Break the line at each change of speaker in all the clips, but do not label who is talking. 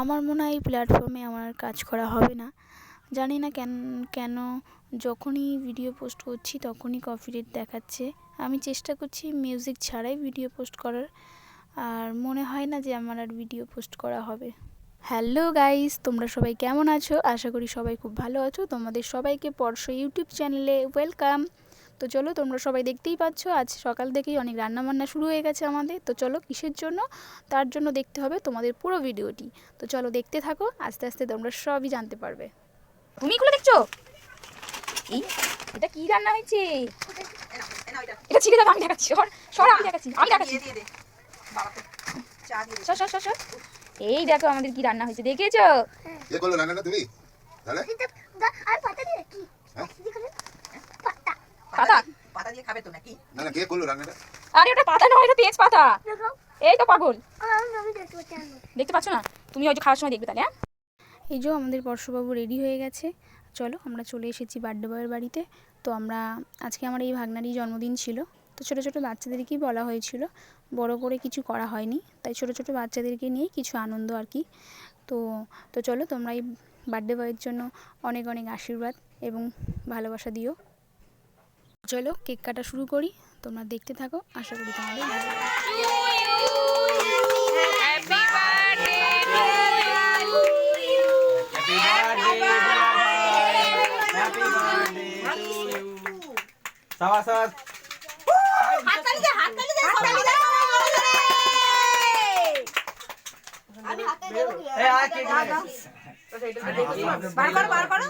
আমার মনে হয় এই প্ল্যাটফর্মে আমার কাজ করা হবে না। জানি না কেন কেন যখনই ভিডিও পোস্ট করছি তখনই কপিরাইট দেখাচ্ছে। আমি চেষ্টা করছি মিউজিক ছাড়াই ভিডিও পোস্ট করার। আর মনে হয় না যে আমার আর ভিডিও পোস্ট করা হবে। হ্যালো গাইস তোমরা সবাই কেমন আছো? আশা করি সবাই খুব ভালো আছো। তোমাদের সবাইকে পরশ ইউটিউব চ্যানেলে ওয়েলকাম তো চলো তোমরা সবাই দেখতেই পাচ্ছ আজ সকাল থেকেই অনেক রান্নাবান্না শুরু হয়ে গেছে আমাদের। তো চলো কিসের জন্য? তার জন্য দেখতে হবে তোমাদের পুরো ভিডিওটি। তো চলো দেখতে থাকো আস্তে আস্তে তোমরা সবই জানতে পারবে।
তুমি এগুলো দেখছ? এই এটা কি রান্না হয়েছে? এটা ছিঁড়ে যাবে আমি দেখাচ্ছি সর সর আমি দেখাচ্ছি আমি দেখাচ্ছি। সর সর সর সর। এই দেখো আমাদের কি রান্না হয়েছে দেখেছ?
কে করল রান্নাটা তুমি? তাহলে?
আর পাতা দিয়ে কি
হ্যাঁ?
পাতা
পাতা
পাতা দিয়ে খাবে তো নাকি
না না কে করল রান্নাটা?
আরে ওটা পাতা নয় এটা তেজ পাতা এই তো পাগল।
দেখতে পাচ্ছি আমি
দেখতে পাচ্ছ না? তুমি হয়তো খাওয়ার সময় দেখবে তাহলে হ্যাঁ?
এই যে আমাদের বর্ষবাবু রেডি হয়ে গেছে। চলো আমরা চলে এসেছি বার্থডে বয়ের বাড়িতে। তো আমরা আজকে আমার এই ভাগনারই জন্মদিন ছিল। তো ছোটো ছোটো বাচ্চাদেরকেই বলা হয়েছিল। বড় করে কিছু করা হয়নি। তাই ছোটো ছোটো বাচ্চাদেরকে নিয়ে কিছু আনন্দ আর কি। তো তো চলো তোমরা এই বার্থডে বয়ের জন্য অনেক অনেক আশীর্বাদ এবং ভালোবাসা দিও। চলো কেক কাটা শুরু করি। তোমরা দেখতে থাকো আশা করি তোমাদের ভালো লাগবে।
সবাসাদ এই
বার করো বার করো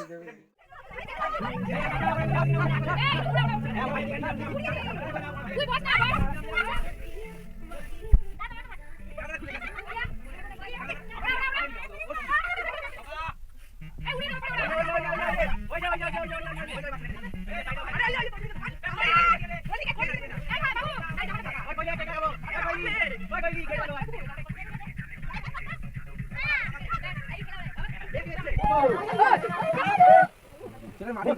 Oh! মাটি